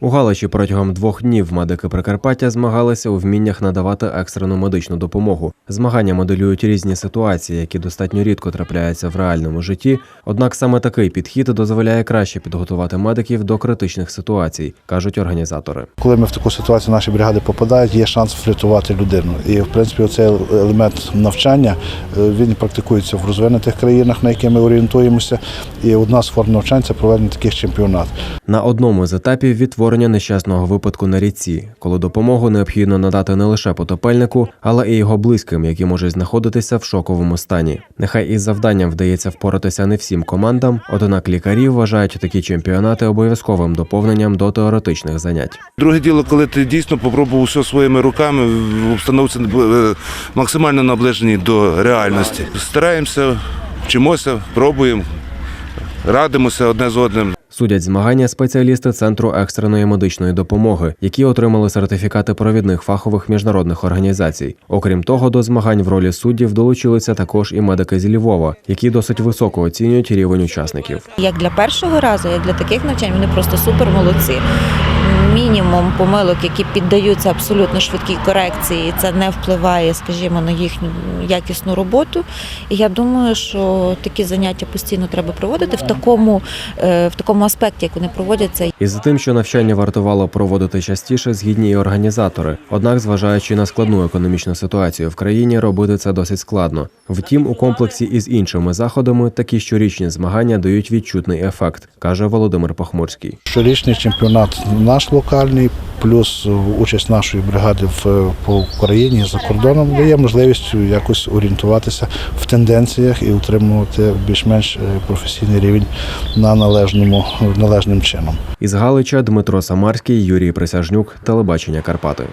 У Галичі протягом двох днів медики Прикарпаття змагалися у вміннях надавати екстрену медичну допомогу. Змагання моделюють різні ситуації, які достатньо рідко трапляються в реальному житті. Однак саме такий підхід дозволяє краще підготувати медиків до критичних ситуацій, кажуть організатори. Коли ми в таку ситуацію наші бригади попадають, є шанс врятувати людину. І в принципі, оцей елемент навчання е, він практикується в розвинутих країнах, на які ми орієнтуємося. І одна з форм навчань це проведення таких чемпіонатів. На одному з етапів відтворення нещасного випадку на ріці, коли допомогу необхідно надати не лише потопельнику, але і його близьким, які можуть знаходитися в шоковому стані. Нехай із завданням вдається впоратися не всім командам, однак лікарі вважають такі чемпіонати обов'язковим доповненням до теоретичних занять. Друге діло, коли ти дійсно попробував все своїми руками в е, максимально наближеній до реальності. Стараємося, вчимося, пробуємо, радимося одне з одним. Судять змагання спеціалісти Центру екстреної медичної допомоги, які отримали сертифікати провідних фахових міжнародних організацій. Окрім того, до змагань в ролі суддів долучилися також і медики зі Львова, які досить високо оцінюють рівень учасників. Як для першого разу, як для таких навчань, вони просто супер молодці. Мінімум помилок, які піддаються абсолютно швидкій корекції, це не впливає, скажімо, на їхню якісну роботу. І я думаю, що такі заняття постійно треба проводити в такому, е, в такому аспекті, як вони проводяться. І за тим, що навчання вартувало проводити частіше, згідні і організатори. Однак, зважаючи на складну економічну ситуацію в країні, робити це досить складно. Втім, у комплексі із іншими заходами такі щорічні змагання дають відчутний ефект, каже Володимир Похмурський. Щорічний чемпіонат наш локальний, плюс участь нашої бригади в по Україні за кордоном дає можливість якось орієнтуватися в тенденціях і утримувати більш-менш е, професійний рівень на належному належним чином. Із Галича Дмитро Самарський, Юрій Присяжнюк, телебачення Карпати.